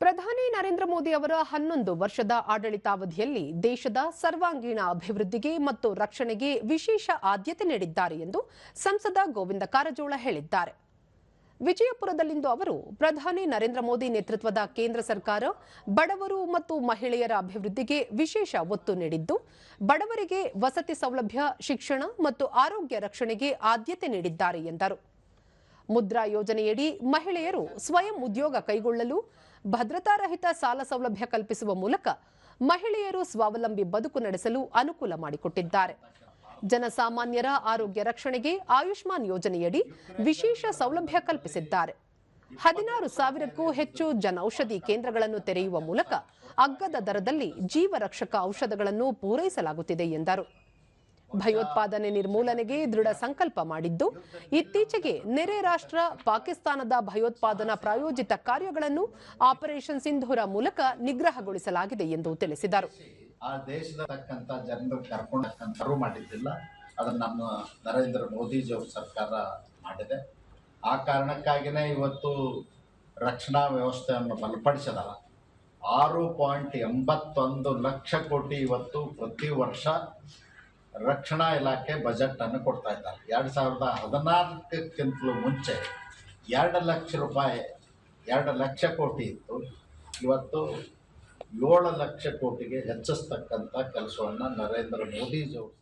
ಪ್ರಧಾನಿ ನರೇಂದ್ರ ಮೋದಿ ಅವರ ಹನ್ನೊಂದು ವರ್ಷದ ಆಡಳಿತಾವಧಿಯಲ್ಲಿ ದೇಶದ ಸರ್ವಾಂಗೀಣ ಅಭಿವೃದ್ಧಿಗೆ ಮತ್ತು ರಕ್ಷಣೆಗೆ ವಿಶೇಷ ಆದ್ಯತೆ ನೀಡಿದ್ದಾರೆ ಎಂದು ಸಂಸದ ಗೋವಿಂದ ಕಾರಜೋಳ ಹೇಳಿದ್ದಾರೆ. ವಿಜಯಪುರದಲ್ಲಿಂದು ಅವರು ಪ್ರಧಾನಿ ನರೇಂದ್ರ ಮೋದಿ ನೇತೃತ್ವದ ಕೇಂದ್ರ ಸರ್ಕಾರ ಬಡವರು ಮತ್ತು ಮಹಿಳೆಯರ ಅಭಿವೃದ್ಧಿಗೆ ವಿಶೇಷ ಒತ್ತು ನೀಡಿದ್ದು, ಬಡವರಿಗೆ ವಸತಿ ಸೌಲಭ್ಯ, ಶಿಕ್ಷಣ ಮತ್ತು ಆರೋಗ್ಯ ರಕ್ಷಣೆಗೆ ಆದ್ಯತೆ ನೀಡಿದ್ದಾರೆ ಎಂದರು. ಮುದ್ರಾ ಯೋಜನೆಯಡಿ ಮಹಿಳೆಯರು ಸ್ವಯಂ ಉದ್ಯೋಗ ಕೈಗೊಳ್ಳಲು ಭದ್ರತಾರಹಿತ ಸಾಲ ಸೌಲಭ್ಯ ಕಲ್ಪಿಸುವ ಮೂಲಕ ಮಹಿಳೆಯರು ಸ್ವಾವಲಂಬಿ ಬದುಕು ನಡೆಸಲು ಅನುಕೂಲ ಮಾಡಿಕೊಟ್ಟಿದ್ದಾರೆ. ಜನಸಾಮಾನ್ಯರ ಆರೋಗ್ಯ ರಕ್ಷಣೆಗೆ ಆಯುಷ್ಮಾನ್ ಯೋಜನೆಯಡಿ ವಿಶೇಷ ಸೌಲಭ್ಯ ಕಲ್ಪಿಸಿದ್ದಾರೆ. ಹದಿನಾರು ಸಾವಿರಕ್ಕೂ ಹೆಚ್ಚು ಜನೌಷಧಿ ಕೇಂದ್ರಗಳನ್ನು ತೆರೆಯುವ ಮೂಲಕ ಅಗ್ಗದ ದರದಲ್ಲಿ ಜೀವರಕ್ಷಕ ಔಷಧಗಳನ್ನು ಪೂರೈಸಲಾಗುತ್ತಿದೆ ಎಂದರು. ಭಯೋತ್ಪಾದನೆ ನಿರ್ಮೂಲನೆಗೆ ದೃಢ ಸಂಕಲ್ಪ ಮಾಡಿದ್ದು, ಇತ್ತೀಚೆಗೆ ನೆರೆ ರಾಷ್ಟ್ರ ಪಾಕಿಸ್ತಾನದ ಭಯೋತ್ಪಾದನಾ ಪ್ರಾಯೋಜಿತ ಕಾರ್ಯಗಳನ್ನು ಆಪರೇಷನ್ ಸಿಂಧೂರ ಮೂಲಕ ನಿಗ್ರಹಗೊಳಿಸಲಾಗಿದೆ ಎಂದು ತಿಳಿಸಿದರು. ಆ ದೇಶದ ಅದನ್ನ ನಮ್ಮ ನರೇಂದ್ರ ಮೋದಿಜಿ ಅವ್ರ ಸರ್ಕಾರ ಮಾಡಿದೆ. ಆ ಕಾರಣಕ್ಕಾಗಿನೇ ಇವತ್ತು ರಕ್ಷಣಾ ವ್ಯವಸ್ಥೆಯನ್ನು ಬಲಪಡಿಸಿದಾರ. ಆರು ಪಾಯಿಂಟ್ ಎಂಬತ್ತೊಂದು ಲಕ್ಷ ಕೋಟಿ ಇವತ್ತು ಪ್ರತಿ ವರ್ಷ ರಕ್ಷಣಾ ಇಲಾಖೆ ಬಜೆಟ್ ಅನ್ನು ಕೊಡ್ತಾ ಇದ್ದಾರೆ. ಎರಡು ಸಾವಿರದ ಹದಿನಾಲ್ಕಕ್ಕಿಂತಲೂ ಮುಂಚೆ ಎರಡು ಲಕ್ಷ ರೂಪಾಯಿ, ಎರಡು ಲಕ್ಷ ಕೋಟಿ ಇತ್ತು. ಇವತ್ತು ಏಳು ಲಕ್ಷ ಕೋಟಿಗೆ ಹೆಚ್ಚಿಸ್ತಕ್ಕಂಥ ಕೆಲಸವನ್ನು ನರೇಂದ್ರ ಮೋದಿಜಿ ಅವರು